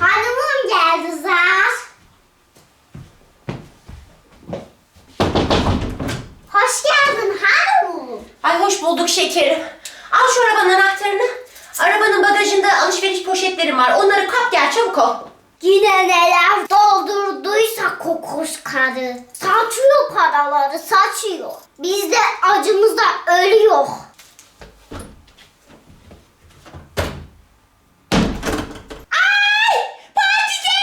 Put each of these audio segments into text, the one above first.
Hanımım geldi Zar. Hoş geldin hanımım. Ay hoş bulduk şekerim. Al şu arabanın anahtarını. Arabanın bagajında alışveriş poşetlerim var. Onları kap gel çabuk ol. Yine neler doldurduysa kokoş karı. Saçıyor paraları saçıyor. Biz de acımızda ölüyor. Ay! Pakize!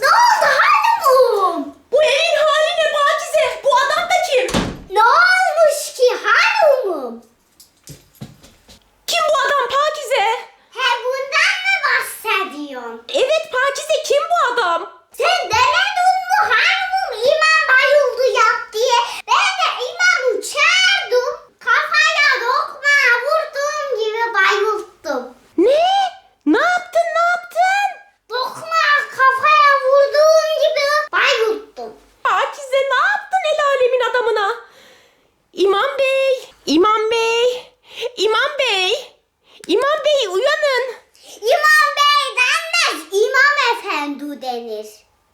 Ne oldu hanımım? Bu evin hali ne Pakize? Bu adam da kim? Ne olmuş ki hanımım? Kim bu adam Pakize? He bundan mı bahsediyorsun? Evet Pakize kim bu adam? Sen demedin mi hanımım imam bayıldı yap diye? Ben de imamı çağırdım. Kafaya lokma vurduğum gibi bayılttım. Ne? Ne yaptın ne yaptın? Lokma kafaya vurduğum gibi bayılttım. Pakize ne yaptın el alemin adamına? İmam Bey, İmam Bey, İmam Bey, İmam Bey uyanın. İmam bey denmez imam efendi denir.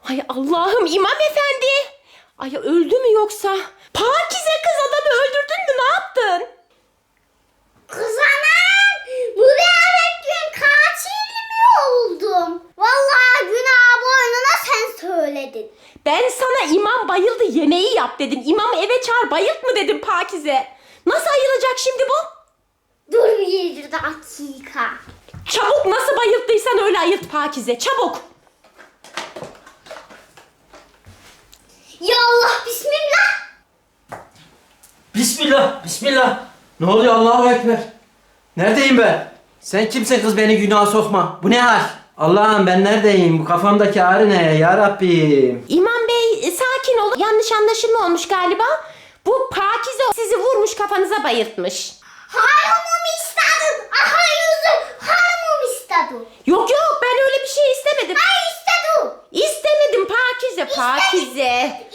Ay Allah'ım İmam Efendi. Ay öldü mü yoksa? Pakize kız adamı öldürdün mü ne yaptın? Kız anam mübarek gün katil mi oldum? Vallahi günah boynuna sen söyledin. Ben sana imam bayıldı yemeği yap dedim. İmamı eve çağır bayılt mı dedim Pakize. Nasıl ayılacak şimdi bu? Dur bir dakika. Çabuk nasıl bayılttıysan öyle ayılt Pakize çabuk. Ya Allah bismillah. Bismillah, bismillah. Ne oluyor Allahu Ekber? Neredeyim ben? Sen kimsin kız beni günaha sokma? Bu ne hal? Allah'ım ben neredeyim? Bu kafamdaki ağrı ne ya Rabbim? İmam Bey e, sakin olun. Yanlış anlaşılma olmuş galiba. Bu Pakize sizi vurmuş kafanıza bayıltmış. Hanımım istedin. Aha yüzü hanımım istedi. Yok yok ben öyle bir şey istemedim. Ben istedim. İstemedim Pakize Pakize.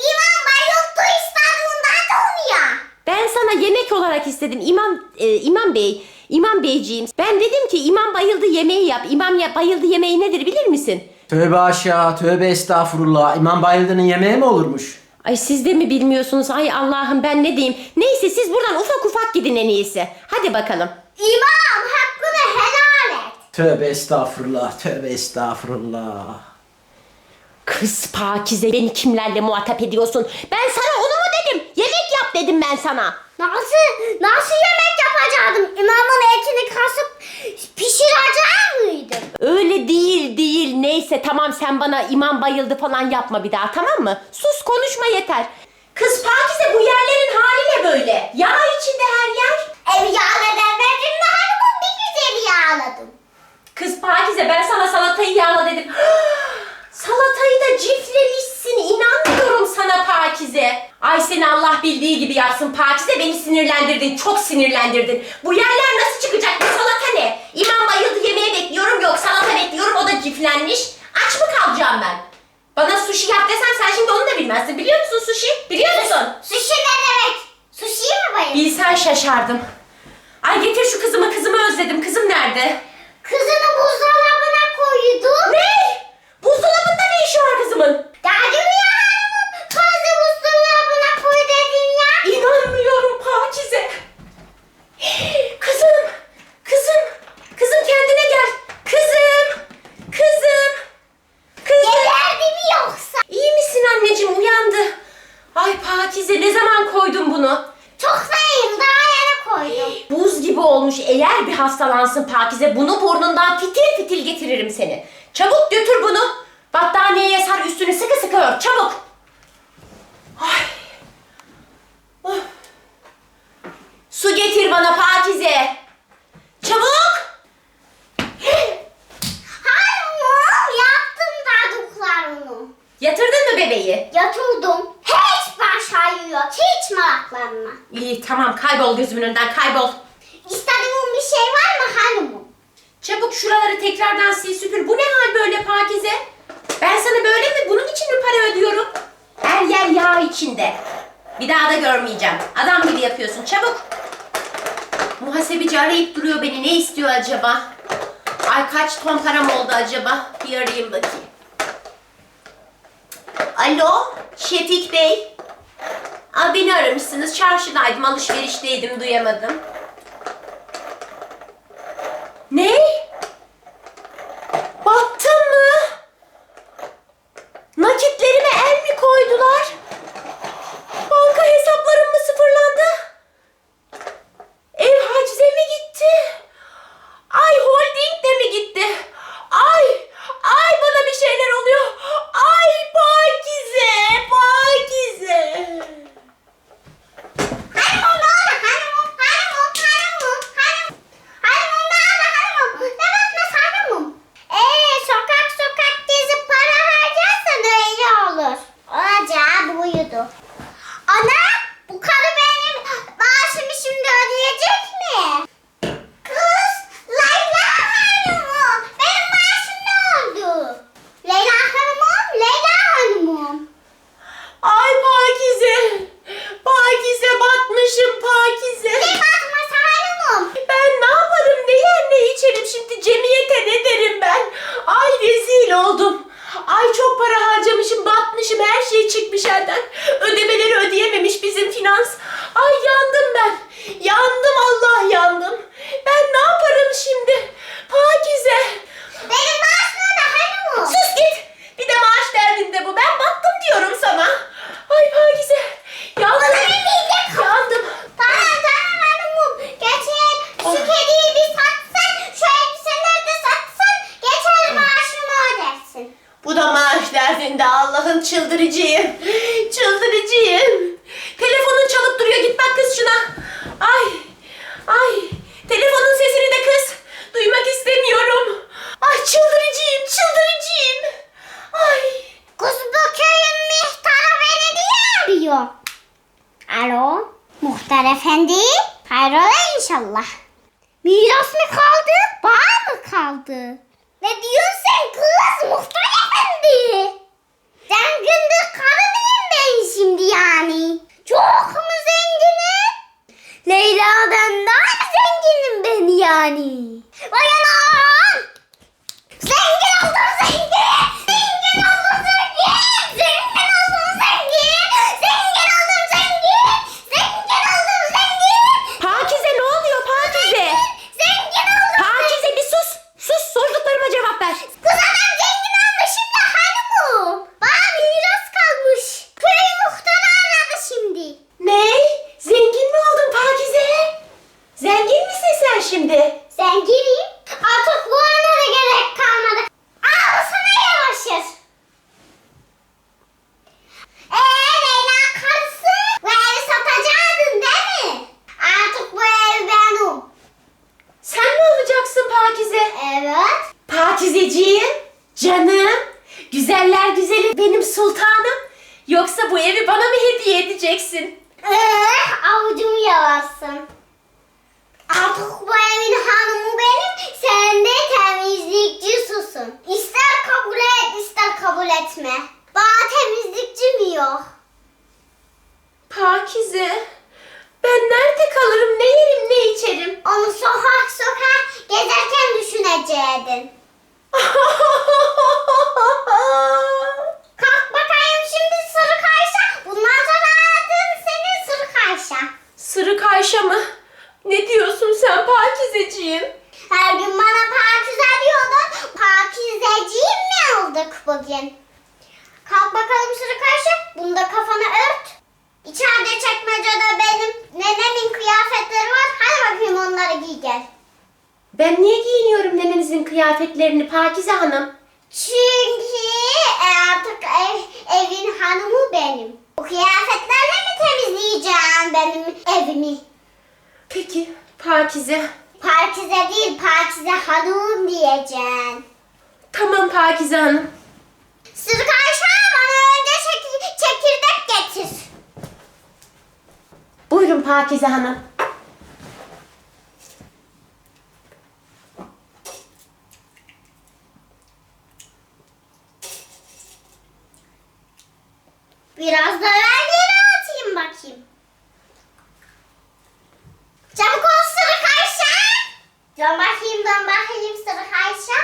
İmam bayıldı istediğinden de ya. Ben sana yemek olarak istedim İmam e, İmam Bey. İmam Beyciğim. Ben dedim ki İmam bayıldı yemeği yap. İmam ya bayıldı yemeği nedir bilir misin? Tövbe aşağı, tövbe estağfurullah. İmam Bayıldı'nın yemeği mi olurmuş? Ay siz de mi bilmiyorsunuz? Ay Allah'ım ben ne diyeyim? Neyse siz buradan ufak ufak gidin en iyisi. Hadi bakalım. İmam hakkını helal et. Tövbe estağfurullah, tövbe estağfurullah. Kız Pakize beni kimlerle muhatap ediyorsun? Ben sana onu mu dedim? Yemek yap dedim ben sana. Nasıl, nasıl yemek yapacaktım? İmamın etini kasıp pişirecek miydim? Öyle değil değil. Neyse tamam sen bana imam bayıldı falan yapma bir daha tamam mı? Sus konuşma yeter. Kız Pakize bu yerlerin hali ne böyle? Yağ içinde her yer. Ev yağladan verdim mi hanımım bir güzel yağladım. Kız Pakize ben sana salatayı yağla dedim. salatayı da ciflemişsin. İnanmıyorum sana Pakize. Ay seni Allah bildiği gibi yapsın Pakize. Beni sinirlendirdin. Çok sinirlendirdin. Bu yerler nasıl çıkacak? Bu salata ne? İmam bayıldı yemeğe bekliyorum. Yok salata bekliyorum. O da ciflenmiş. Aç mı kalacağım ben? Bana sushi yap desem sen şimdi onu da bilmezsin. Biliyor musun sushi? Biliyor musun? Sushi ne demek? Sushi'ye mi bayıldın? Bilsen şaşardım. Ay getir şu kızımı. Kızımı özledim. Kızım nerede? Kızını buzdolabına koydum. Ne? Buzdolabında ne işi var kızımın? Dedim ya hanımım. Kızı buzdolabına koy dedin ya. İnanmıyorum Pakize. Kızım, kızım, kızım kendine gel. Kızım, kızım, kızım. Geberdi mi yoksa? İyi misin anneciğim uyandı. Ay Pakize ne zaman koydun bunu? Çok değil daha yeni koydum. Buz gibi olmuş. Eğer bir hastalansın Pakize bunu burnundan fitil fitil getiririm seni. Çabuk götür bunu. Battaniyeye sar üstünü sıkı sıkı ört. Çabuk. Ay. Oh. Su getir bana Pakize. Çabuk. Hanımım yaptım daduklarını. Yatırdın mı bebeği? Yatırdım. Meraklanma. İyi tamam kaybol gözümün önünden kaybol. İstediğin bir şey var mı hanımım? Çabuk şuraları tekrardan sil süpür. Bu ne hal böyle Pakize? Ben sana böyle mi? Bunun için mi para ödüyorum? Her yer yağ içinde. Bir daha da görmeyeceğim. Adam gibi yapıyorsun. Çabuk. Muhasebeci arayıp duruyor beni. Ne istiyor acaba? Ay kaç ton param oldu acaba? Bir arayayım bakayım. Alo, Şefik Bey. Aa, beni aramışsınız. Çarşıdaydım, alışverişteydim, duyamadım. Ne? Battın mı? Nakitlerime el mi koydular? Banka hesaplarım mı sıfırlandı? Ev hacize mi gitti? Ay holding de mi gitti? Ay, ay bana bir şeyler oluyor. Ay Pakize, Pakize. Hanımım ne oldu? Hanımım, hanımım, hanımım, hanımım. Hanımım ne oldu? Hanımım. Ne bakmaz hanımım? Ee, sokak sokak gezip para harcarsan öyle olur. Olacağı buydu. Ana, bu karı benim maaşımı şimdi ödeyecek mi? Kız, Leyla hanımım. Benim maaşım ne oldu? Leyla hanımım, Leyla hanımım. Ay Pakize. Pakize batmışım Pakize. Ne bakmaz hanımım? Ben ne yaparım ne yer ne içerim şimdi cemiyete ne derim ben. Ay rezil oldum. Ay çok para harcamışım batmışım her elden. Ödemeleri ödeyememiş bizim finans. Ay yandım ben. Yandım Allah yandım. Ben ne yaparım şimdi? Pakize. Benim maaşım ne hanımım? Sus git. Bir de maaş derdinde bu. Ben battım diyorum sana. Ay Pakize. Yandım. Bana ne diyecek? Yandım. Tamam tamam hanımım. Geçer. Şu kediyi bir satsan, şu elbiseleri de satsan geçer maaşımı ödersin. Bu da maaş derdinde Allah'ım çıldırıcıyım. Çıldırıcıyım. Telefonun çalıp duruyor git bak kız şuna. Ay ay telefonun sesini de kız. Duymak istemiyorum. Ay çıldırıcıyım çıldırıcıyım. Ay. Kız bu köyün muhtarı beni diye arıyor. Alo, muhtar efendi. Hayrola inşallah. Miras mı kaldı, bağ mı kaldı? Ne diyorsun kız muhtar efendi? Zengindir karı ben şimdi yani? Çok mu zenginim? Leyla'dan daha mı zenginim ben yani? Vay anam! Zengin oldum zengin! Zengin oldum zengin! Zengin oldum zengin! Zengin oldum zengin! Zengin oldum zengin! Pakize ne oluyor Pakize? Zengin oldum! Pakize bir sus. Sus sorduklarıma cevap ver. Kız adam zengin olmuş şimdi hanımım. Bana miras kalmış. Köy muhtarı aradı şimdi. Ne? Zengin mi oldun Pakize? Zengin misin sen şimdi? Zenginim. Artık bu ana da gerek kalmadı. Al sana yavaşır. Eee Leyla karısı bu evi satacaktın değil mi? Artık bu ev benim. Sen mi olacaksın Pakize? Evet. Pakizeciğim, canım, güzeller güzeli benim sultanım. Yoksa bu evi bana mı hediye edeceksin? Eh, avucumu yalarsın. Artık bu evin hanımı benim, sen de temizlikçi susun. İster kabul et, ister kabul etme. Bana temizlikçi mi yok? Pakize, ben nerede kalırım, ne yerim, ne içerim? Onu sokak sokak gezerken düşüneceydin. Kalk bakayım şimdi sırı kayşa. Bundan sonra aradığım senin sırı kayşa. Sırık Ayşe mı? Ne diyorsun sen Pakizeciğim? Her gün bana pakize diyordun. Pakizeciğim mi olduk bugün? Kalk bakalım sırı karşı. Bunda kafanı ört. İçeride çekmecede benim nenemin kıyafetleri var. Hadi bakayım onları giy gel. Ben niye giyiniyorum nenenizin kıyafetlerini Pakize Hanım? Çünkü e, artık ev, evin hanımı benim. O kıyafetlerle mi temizleyeceğim benim evimi? Peki Pakize. Pakize değil, Pakize hanım diyeceksin. Tamam Pakize Hanım. Sırık Ayşe bana önce çek- çekirdek getir. Buyurun Pakize Hanım. Biraz da ben yere atayım bakayım. Çabuk ol sırık Ayşe. Dön bakayım dön bakayım sırık Ayşe.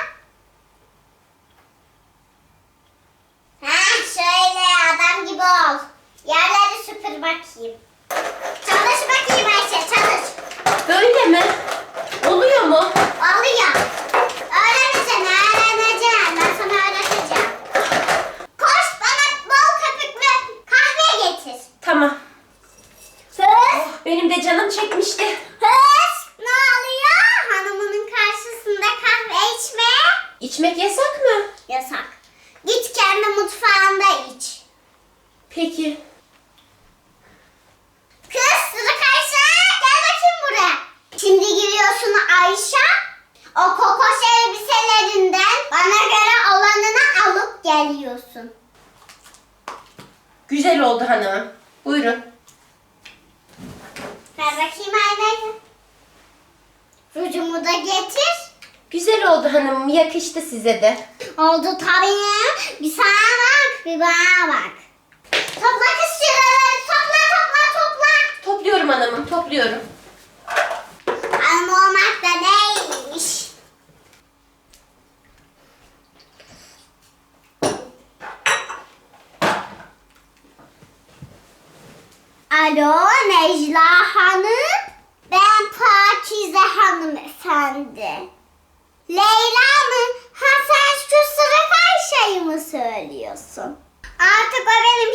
Ha şöyle adam gibi ol. Yerleri süpür bakayım. İçmek yasak mı? Yasak. Git kendi mutfağında iç. Peki. Kız sıra karşı gel bakayım buraya. Şimdi giriyorsun Ayşe. O kokoş elbiselerinden bana göre olanını alıp geliyorsun. Güzel oldu hanımım. Buyurun. Ver bakayım aynayı. Rujumu da getir. Güzel oldu hanımım. Yakıştı size de. Oldu tabii. Bir sana bak, bir bana bak. Topla kız şuraları, topla topla topla. Topluyorum hanımım. Topluyorum. Hanım olmak da neymiş? Alo Necla Hanım. Ben Pakize Hanım efendi. Leyla mı? Ha sen şu sıra Ayşe'yi mi söylüyorsun? Artık o benim